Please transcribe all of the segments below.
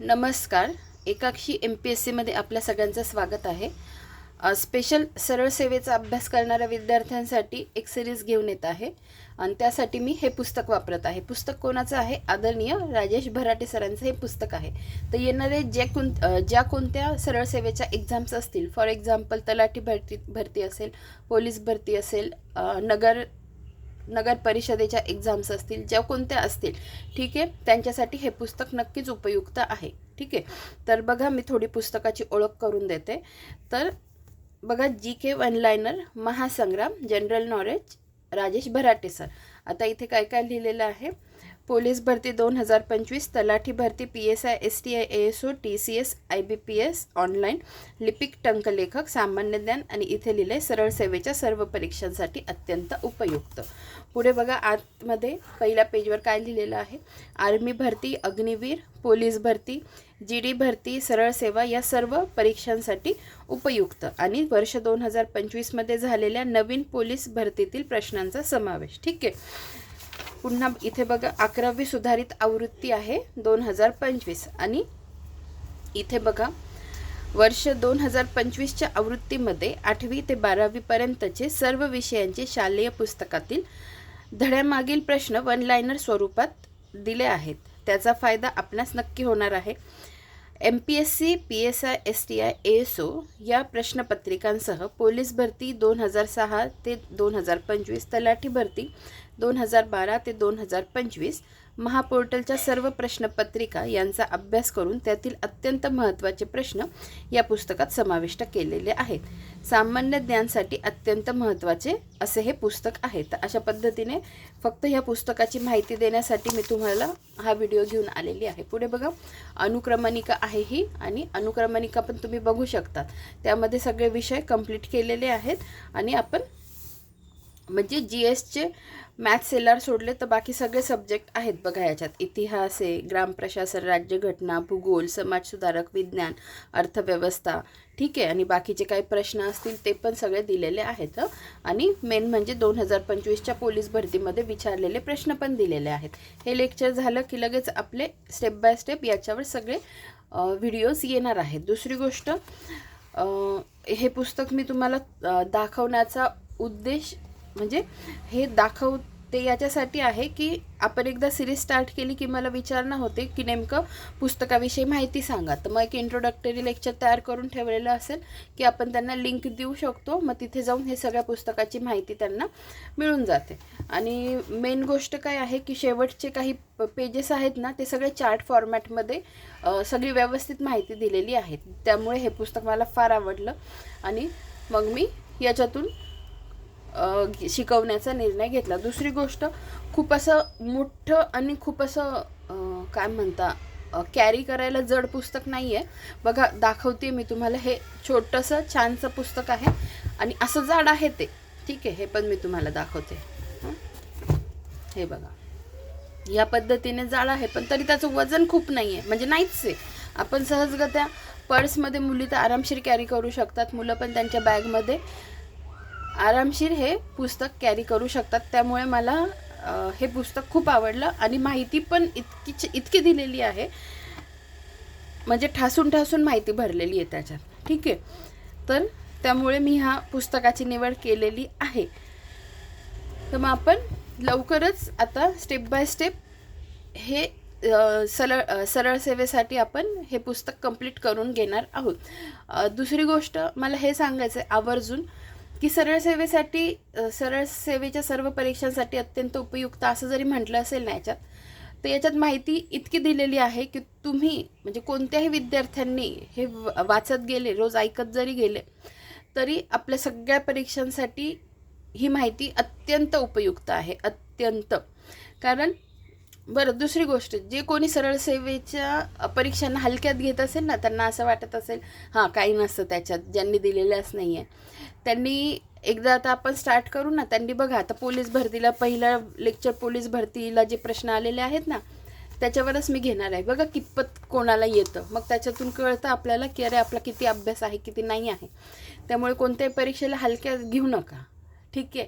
नमस्कार. एकाक्षी M P S सीमध्ये आपल्या सगळ्यांचं स्वागत आहे. स्पेशल सरळ सेवेचा अभ्यास करणाऱ्या विद्यार्थ्यांसाठी एक सिरीज घेऊन येत आहे. आणि त्यासाठी मी हे पुस्तक वापरत आहे. पुस्तक कोणाचं आहे? आदरणीय राजेश भराटे सरांचं हे पुस्तक आहे. तर येणारे जे कोण ज्या कोणत्या सरळ सेवेच्या एक्झाम्स असतील फॉर एक्झाम्पल तलाठी भरती भरती असेल पोलीस भरती असेल नगर नगर परिषदेच्या एक्झाम्स असतील ज्या कोणत्या असतील ठीक आहे? त्यांच्यासाठी हे पुस्तक नक्कीच उपयुक्त आहे ठीक आहे? तर बघा मी थोडी पुस्तकाची ओळख करून देते. तर बघा G K one liner महासंग्राम general knowledge Rajesh Bharate sir आता इथे काय काय लिहिलेलं आहे? पोलीस भरती दोन हजार पंचवीस तलाठी भरती P S I S T I A S O T C S I B P S online लिपिक टंकलेखक सामान्य ज्ञान आणि इथे लिहिलं आहे सरळ सेवेच्या सर्व परीक्षांसाठी अत्यंत उपयुक्त. पुढे बघा आतमध्ये पहिल्या पेजवर काय लिहिलेलं आहे. आर्मी भरती अग्निवीर पोलीस भरती जी डी भरती सरळ सेवा या सर्व परीक्षांसाठी उपयुक्त. आणि वर्ष दोन हजार पंचवीसमध्ये झालेल्या नवीन पोलीस भरतीतील प्रश्नांचा समावेश. ठीक आहे. पुन्हा इथे बघा अकरावी सुधारित आवृत्ती आहे दोन हजार पंचवीस. आणि इथे बघा वर्ष दोन हजार पंचवीसच्या आवृत्तीमध्ये आठवी ते बारावीपर्यंतचे सर्व विषयांचे शालेय पुस्तकातील धड्यामागील प्रश्न वन लाईनर स्वरूपात दिले आहेत. त्याचा फायदा आपणास नक्की होणार आहे. M P S C P S I S T I A S O या प्रश्नपत्रिकांसह पोलीस भरती दोन हजार सहा ते दोन हजार पंचवीस तलाठी भरती दोन हजार बारा ते दोन हजार पंचवीस महापोर्टलच्या सर्व प्रश्नपत्रिका यांचा अभ्यास करून त्यातील अत्यंत महत्त्वाचे प्रश्न या पुस्तकात समाविष्ट केलेले आहेत. सामान्य ज्ञानसाठी अत्यंत महत्त्वाचे असे हे पुस्तक आहे तर अशा पद्धतीने फक्त ह्या पुस्तकाची माहिती देण्यासाठी मी तुम्हाला हा व्हिडिओ घेऊन आलेली आहे. पुढे बघा अनुक्रमणिका आहे ही आणि अनुक्रमणिका पण तुम्ही बघू शकतात त्यामध्ये सगळे विषय कंप्लीट केलेले आहेत आणि आपण म्हणजे जी एसचे मॅथ्स एल सोडले तर बाकी सगळे सब्जेक्ट आहेत बघा याच्यात. इतिहास आहे ग्रामप्रशासन राज्यघटना भूगोल समाजसुधारक विज्ञान अर्थव्यवस्था ठीक आहे. आणि बाकीचे काही प्रश्न असतील ते पण सगळे दिलेले आहेत आणि मेन म्हणजे दोन हजार पंचवीसच्या पोलीस भरतीमध्ये विचारलेले प्रश्न पण दिलेले आहेत. हे लेक्चर झालं की लगेच आपले स्टेप बाय स्टेप याच्यावर सगळे व्हिडिओज येणार आहेत. दुसरी गोष्ट हे पुस्तक मी तुम्हाला दाखवण्याचा उद्देश म्हणजे हे दाखवते याच्यासाठी आहे की आपण एकदा सिरीज स्टार्ट केली की मला विचारणा होते की नेमकं पुस्तकाविषयी माहिती सांगा. तर मग एक इंट्रोडक्टरी लेक्चर तयार करून ठेवलेलं असेल की आपण त्यांना लिंक देऊ शकतो. मग तिथे जाऊन हे सगळ्या पुस्तकाची माहिती त्यांना मिळून जाते. आणि मेन गोष्ट काय आहे की शेवटचे काही पेजेस आहेत ना ते सगळे चार्ट फॉर्मॅटमध्ये सगळी व्यवस्थित माहिती दिलेली आहे त्यामुळे हे पुस्तक मला फार आवडलं. आणि मग मी याच्यातून शिकवण्याचा निर्णय घेतला. दुसरी गोष्ट खूप असं मोठं आणि खूप असं काय म्हणता कॅरी करायला जड पुस्तक नाही आहे बघा दाखवते मी तुम्हाला. हे छोटंसं छानसं पुस्तक आहे आणि असं जाड आहे ते. ठीक आहे हे पण मी तुम्हाला दाखवते. हे? बघा. या पद्धतीने जाड आहे पण तरी त्याचं वजन खूप नाही आहे म्हणजे नाहीच आहे. आपण सहजगत्या पर्समध्ये मुली तर आरामशीर कॅरी करू शकतात. मुलं पण त्यांच्या बॅगमध्ये आरामशीर हे पुस्तक कॅरी करू शकतात. त्यामुळे मला हे पुस्तक खूप आवडलं आणि माहिती पण इतकी इतकी दिलेली आहे. म्हणजे ठासून ठासून माहिती भरलेली आहे त्याच्यात. ठीक आहे? तर त्यामुळे मी ह्या पुस्तकाची निवड केलेली आहे. तर मग आपण लवकरच आता स्टेप बाय स्टेप हे सरळ सरळ सेवेसाठी आपण हे पुस्तक कंप्लीट करून घेणार आहोत. दुसरी गोष्ट मला हे सांगायचं आहे आवर्जून. की सरळ सेवेसाठी सरळ सेवेच्या सर्व परीक्षांसाठी अत्यंत उपयुक्त असं जरी म्हटलं असेल ना याच्यात तर याच्यात माहिती इतकी दिलेली आहे की तुम्ही म्हणजे कोणत्याही विद्यार्थ्यांनी हे वाचत गेले रोज ऐकत जरी गेले तरी आपल्या सगळ्या परीक्षांसाठी ही माहिती अत्यंत उपयुक्त आहे अत्यंत. कारण बरं दुसरी गोष्ट जे कोणी सरळ सेवेच्या परीक्षांना हलक्यात घेत असेल ना त्यांना असं वाटत असेल हां काही नसतं त्याच्यात ज्यांनी दिलेलंच नाही आहे त्यांनी एकदा आता आपण स्टार्ट करू ना त्यांनी बघा आता पोलीस भरतीला पहिला लेक्चर पोलीस भरतीला जे प्रश्न आलेले आहेत ना त्याच्यावरच मी घेणार आहे. बघा कितपत कोणाला येतं. मग त्याच्यातून कळतं आपल्याला की अरे आपला किती अभ्यास आहे किती नाही आहे. त्यामुळे कोणत्याही परीक्षेला हलक्यात घेऊ नका. ठीक आहे?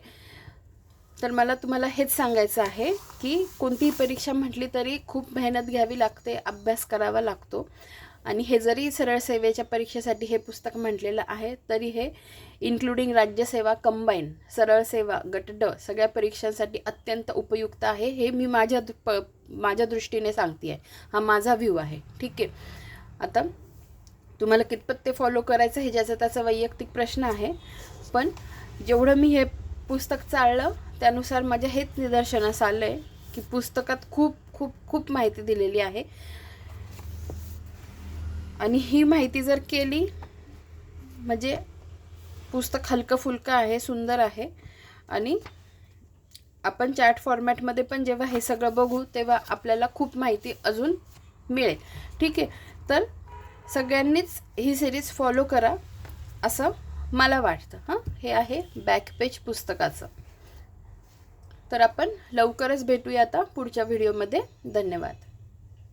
तर मला तुम्हाला हेच सांगायचं आहे की कोणतीही परीक्षा म्हटली तरी खूप मेहनत घ्यावी लागते अभ्यास करावा लागतो. आणि हे जरी सरळ सेवेच्या परीक्षेसाठी हे पुस्तक म्हटलेलं आहे तरी हे इन्क्लुडिंग राज्यसेवा कंबाईन सरळ सेवा गट ड सगळ्या परीक्षांसाठी अत्यंत उपयुक्त आहे. हे मी माझ्या प माझ्या दृष्टीने सांगते आहे हा माझा व्ह्यू आहे. ठीक आहे. आता तुम्हाला कितपत ते फॉलो करायचं हे ज्याचा त्याचा वैयक्तिक प्रश्न आहे. पण जेवढं मी हे पुस्तक चाललं. त्यानुसार माझ्या हेच निदर्शनास आलं आहे की पुस्तकात खूप खूप खूप माहिती दिलेली आहे. आणि ही माहिती जर केली म्हणजे पुस्तक हलकं फुलकं आहे सुंदर आहे. आणि आपण चॅट फॉर्मॅटमध्ये पण जेव्हा हे सगळं बघू तेव्हा आपल्याला खूप माहिती अजून मिळेल. ठीक आहे. तर सगळ्यांनीच ही सिरीज फॉलो करा असं मला वाटतं हां? हे आहे बॅक पेज पुस्तकाचं. तर आपण लवकरच भेटूया आता पुढच्या व्हिडिओमध्ये धन्यवाद.